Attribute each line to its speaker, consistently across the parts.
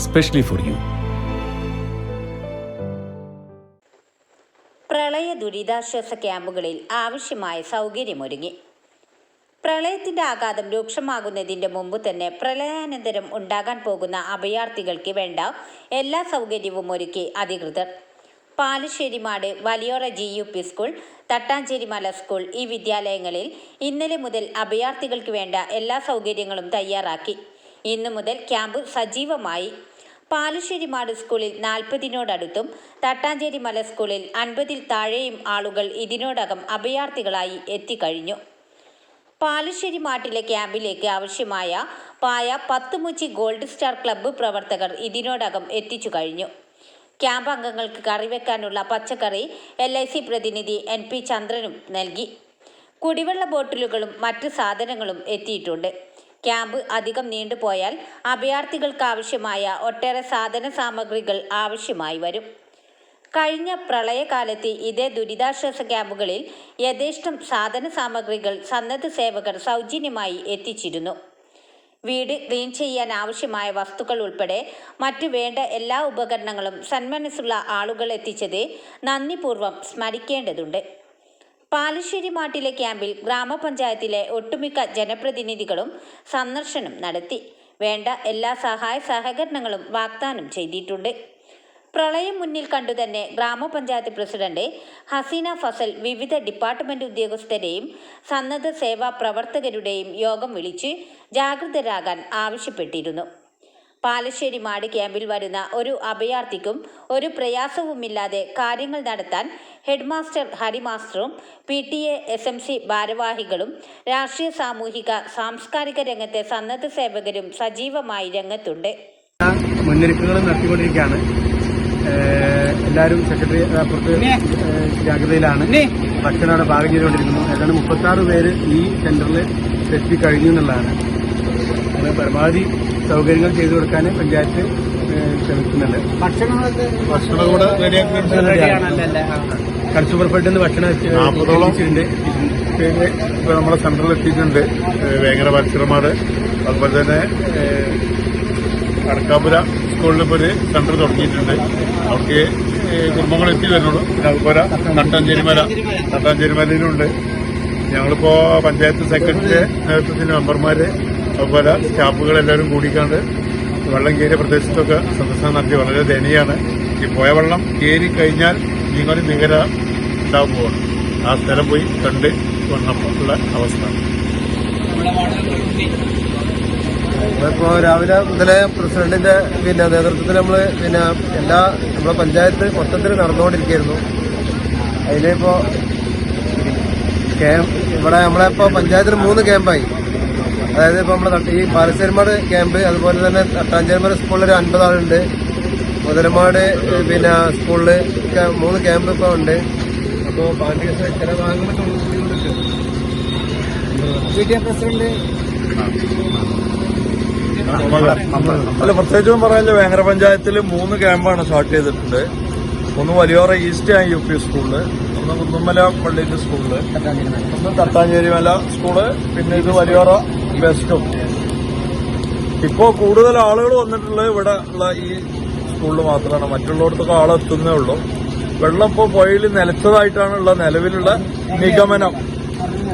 Speaker 1: specially for you
Speaker 2: പ്രളയ ദുരിതാശ്വാസ ക്യാമ്പുകളിൽ ആവശ്യമായ സൗകര്യമൊരുങ്ങി. പ്രളയത്തിന്റെ ആഘാതം രൂക്ഷമാകുന്നതിന്റെ മുമ്പ് തന്നെ പ്രളയാനന്തരം ഉണ്ടാകാൻ പോകുന്ന അഭയാർത്ഥികൾക്ക് വേണ്ട എല്ലാ സൗകര്യവും ഒരുക്കി അധികൃതർ. Palasserimad Valiyora G U P school Thattancherimala school ഈ വിദ്യാലയങ്ങളിൽ ഇന്നലെ മുതൽ അഭയാർത്ഥികൾക്ക് വേണ്ട എല്ലാ സൗകര്യങ്ങളും തയ്യാറാക്കി. ഇന്നു മുതൽ ക്യാമ്പ് സജീവമായി. പാലശ്ശേരിമാട് സ്കൂളിൽ നാൽപ്പതിനോടടുത്തും തട്ടാഞ്ചേരി മല സ്കൂളിൽ അൻപതിൽ താഴെയും ആളുകൾ ഇതിനോടകം അഭയാർത്ഥികളായി എത്തിക്കഴിഞ്ഞു. പാലശ്ശേരി മാട്ടിലെ ക്യാമ്പിലേക്ക് ആവശ്യമായ പായ പത്തുമുച്ചി ഗോൾഡ് സ്റ്റാർ ക്ലബ്ബ് പ്രവർത്തകർ ഇതിനോടകം എത്തിച്ചു കഴിഞ്ഞു. ക്യാമ്പ് അംഗങ്ങൾക്ക് കറിവെക്കാനുള്ള പച്ചക്കറി എൽ ഐ സി പ്രതിനിധി എൻ പി ചന്ദ്രനും നൽകി. കുടിവെള്ള ബോട്ടിലുകളും മറ്റ് സാധനങ്ങളും എത്തിയിട്ടുണ്ട്. ക്യാമ്പ് അധികം നീണ്ടുപോയാൽ അഭയാർത്ഥികൾക്ക് ആവശ്യമായ ഒട്ടേറെ സാധന സാമഗ്രികൾ ആവശ്യമായി വരും. കഴിഞ്ഞ പ്രളയകാലത്ത് ഇതേ ദുരിതാശ്വാസ ക്യാമ്പുകളിൽ യഥേഷ്ടം സാധന സാമഗ്രികൾ സന്നദ്ധ സേവകർ സൗജന്യമായി എത്തിച്ചിരുന്നു. വീട് ക്ലീൻ ചെയ്യാൻ ആവശ്യമായ വസ്തുക്കൾ ഉൾപ്പെടെ മറ്റു വേണ്ട എല്ലാ ഉപകരണങ്ങളും സന്മനസ്സുള്ള ആളുകൾ എത്തിച്ചത് നന്ദിപൂർവം സ്മരിക്കേണ്ടതുണ്ട്. പാലശ്ശേരി മാട്ടിലെ ക്യാമ്പിൽ ഗ്രാമപഞ്ചായത്തിലെ ഒട്ടുമിക്ക ജനപ്രതിനിധികളും സന്ദർശനം നടത്തി. വേണ്ട എല്ലാ സഹായ സഹകരണങ്ങളും വാഗ്ദാനം ചെയ്തിട്ടുണ്ട്. പ്രളയം മുന്നിൽ കണ്ടുതന്നെ ഗ്രാമപഞ്ചായത്ത് പ്രസിഡന്റ് ഹസീന ഫസൽ വിവിധ ഡിപ്പാർട്ട്മെന്റ് ഉദ്യോഗസ്ഥരെയും സന്നദ്ധ സേവാ പ്രവർത്തകരുടെയും യോഗം വിളിച്ച് ജാഗ്രതരാകാൻ ആവശ്യപ്പെട്ടിരുന്നു. പാലശ്ശേരി മാട് ക്യാമ്പിൽ വരുന്ന ഒരു അഭയാർത്ഥിക്കും ഒരു പ്രയാസവുമില്ലാതെ കാര്യങ്ങൾ നടത്താൻ headmaster ഹരിമാസ്റ്ററും P T A S M C ഭാരവാഹികളും രാഷ്ട്രീയ സാമൂഹിക സാംസ്കാരിക രംഗത്തെ സന്നദ്ധ സേവകരും സജീവമായി രംഗത്തുണ്ട്.
Speaker 3: മുന്നൊരുക്കങ്ങളും നടത്തിക്കൊണ്ടിരിക്കുകയാണ്. എല്ലാവരും സെക്രട്ടറി അപ്പുറത്ത് ജാഗ്രതയിലാണ്. ഭക്ഷണം അവിടെ പാകം ചെയ്തുകൊണ്ടിരിക്കുന്നു. ഏതാണ്ട് മുപ്പത്തി ആറ് പേര് ഈ സെന്ററിൽ എത്തി കഴിഞ്ഞു എന്നുള്ളതാണ്. അങ്ങനെ പരമാവധി സൗകര്യങ്ങൾ ചെയ്തു കൊടുക്കാൻ പഞ്ചായത്ത് ശ്രമിക്കുന്നുണ്ട്. ഭക്ഷണം കൂടെ കൺസ്യൂമർ ഫെഡ് നിന്ന് ഭക്ഷണം
Speaker 4: നാൽപ്പതോളം ഇപ്പൊ നമ്മുടെ സെൻട്രൽ എത്തിയിട്ടുണ്ട് വേങ്ങര മത്സരമാട് അതുപോലെ തന്നെ അടക്കാപുര സ്കൂളിൽ ഇപ്പോൾ ഒരു സെന്റർ തുടങ്ങിയിട്ടുണ്ട്. അവർക്ക് കുടുംബങ്ങൾ എത്തി വരുന്നുള്ളൂ. പിന്നെ അതുപോലെ നട്ടാഞ്ചേരിമല നട്ടാഞ്ചേരിമലയിലുണ്ട് ഞങ്ങളിപ്പോ പഞ്ചായത്ത് സെക്രട്ടറി നേതൃത്വത്തിന്റെ മെമ്പർമാര് അതുപോലെ സ്റ്റാഫുകൾ എല്ലാവരും കൂടിക്കാണ്ട് വെള്ളം കയറിയ പ്രദേശത്തൊക്കെ സന്ദർശനം നടത്തി. വളരെ ദയനീയാണ് ഈ പോയ വെള്ളം കയറി കഴിഞ്ഞാൽ ഇങ്ങനെ ഭീകര ഉണ്ടാകുമ്പോൾ ആ സ്ഥലം പോയി കണ്ട് വന്നപ്പോഴുള്ള അവസ്ഥ.
Speaker 3: ഇപ്പോ രാവിലെ മുതലേ പ്രസിഡന്റിന്റെ പിന്നെ നേതൃത്വത്തിൽ നമ്മൾ പിന്നെ എല്ലാ നമ്മളെ പഞ്ചായത്ത് മൊത്തത്തിൽ നടന്നുകൊണ്ടിരിക്കുകയായിരുന്നു അതിലിപ്പോ ക്യാമ്പ് ഇവിടെ നമ്മളെ ഇപ്പോ പഞ്ചായത്തിൽ മൂന്ന് ക്യാമ്പായി. അതായത് ഇപ്പൊ നമ്മുടെ ഈ പാലശ്ശേരിമാട് ക്യാമ്പ് അതുപോലെ തന്നെ തട്ടാഞ്ചേരിമാട് സ്കൂളിൽ ഒരു അൻപത് ആളുണ്ട് മുതലമാട് പിന്നെ സ്കൂളിൽ മൂന്ന് ക്യാമ്പ് ഇപ്പൊ ഉണ്ട്. അപ്പോ പാർട്ടി ചില ഭാഗങ്ങളൊക്കെ പ്രസിഡന്റ്?
Speaker 4: അല്ല പ്രത്യേകിച്ചും പറയാനില്ല. വേങ്ങര പഞ്ചായത്തിൽ മൂന്ന് ക്യാമ്പാണ് സ്റ്റാർട്ട് ചെയ്തിട്ടുണ്ട്. ഒന്ന് Valiyora east and U P സ്കൂളിൽ ഒന്ന് കുന്നുമല പള്ളിന്റെ സ്കൂളിൽ ഒന്ന് തട്ടാഞ്ചേരിമല സ്കൂൾ പിന്നെ ഇത് വലിയോറ വെസ്റ്റും ഇപ്പോ കൂടുതൽ ആളുകൾ വന്നിട്ടുള്ളത് ഇവിടെ ഉള്ള ഈ സ്കൂളിൽ മാത്രമാണ്. മറ്റുള്ളിടത്തൊക്കെ ആളെത്തുന്നേ ഉള്ളൂ. വെള്ളം ഇപ്പോൾ പുഴയിൽ നിലച്ചതായിട്ടാണുള്ള നിലവിലുള്ള നിഗമനം.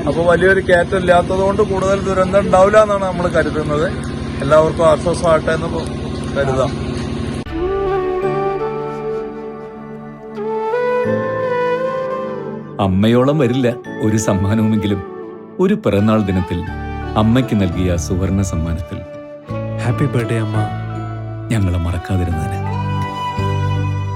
Speaker 4: അപ്പോൾ വലിയൊരു കയറ്റം ഇല്ലാത്തതുകൊണ്ട് കൂടുതൽ ദുരന്തം ഉണ്ടാവില്ല എന്നാണ് നമ്മൾ കരുതുന്നത്. എല്ലാവർക്കും ആശ്വാസമാകട്ടെ എന്ന് കരുതാം.
Speaker 1: അമ്മയോളം വരില്ല ഒരു സമ്മാനവുമെങ്കിലും. ഒരു പിറന്നാൾ ദിനത്തിൽ അമ്മയ്ക്ക് നൽകിയ സുവർണ സമ്മാനത്തിൽ.
Speaker 5: ഹാപ്പി ബർത്ത്ഡേ അമ്മ.
Speaker 1: ഞങ്ങളെ മറക്കാതിരുന്നതിന്.